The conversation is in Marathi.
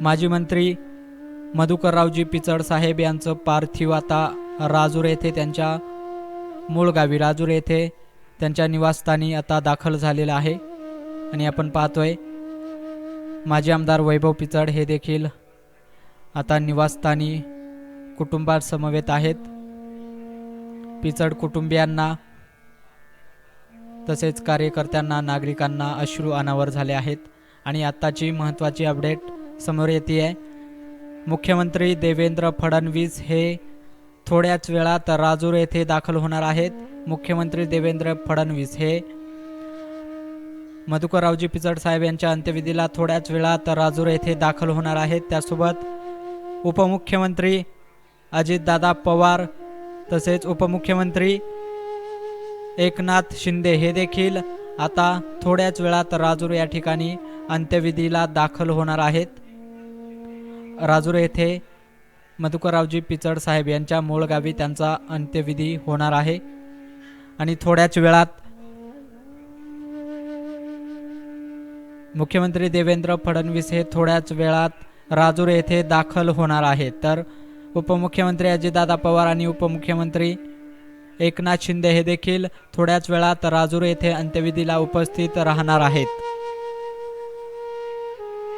माजी मंत्री मधुकररावजी पिचड साहेब यांचं पार्थिव आता राजूर येथे त्यांच्या मूळ गावी राजूर येथे त्यांच्या निवासस्थानी आता दाखल झालेलं आहे. आणि आपण पाहतोय माजी आमदार वैभव पिचड हे देखील आता निवासस्थानी कुटुंबासमवेत आहेत. पिचड कुटुंबियांना तसेच कार्यकर्त्यांना नागरिकांना अश्रू अनावर झाले आहेत. आणि आत्ताची महत्त्वाची अपडेट समोर येते आहे मुख्यमंत्री देवेंद्र फडणवीस हे थोड्याच वेळात राजूर येथे दाखल होणार आहेत. मुख्यमंत्री देवेंद्र फडणवीस हे मधुकररावजी पिचड साहेब यांच्या अंत्यविधीला थोड्याच वेळात राजूर येथे दाखल होणार आहेत. त्यासोबत उपमुख्यमंत्री अजितदादा पवार तसेच उपमुख्यमंत्री एकनाथ शिंदे हे देखील आता थोड्याच वेळात राजूर या ठिकाणी अंत्यविधीला दाखल होणार आहेत. राजूर येथे मधुकररावजी पिचड साहेब यांच्या मूळ गावी त्यांचा अंत्यविधी होणार आहे. आणि थोड्याच वेळात मुख्यमंत्री देवेंद्र फडणवीस हे थोड्याच वेळात राजूर येथे दाखल होणार आहेत. तर उपमुख्यमंत्री अजितदादा पवार आणि उपमुख्यमंत्री एकनाथ शिंदे हे देखील थोड्याच वेळात राजूर येथे अंत्यविधीला उपस्थित राहणार आहेत.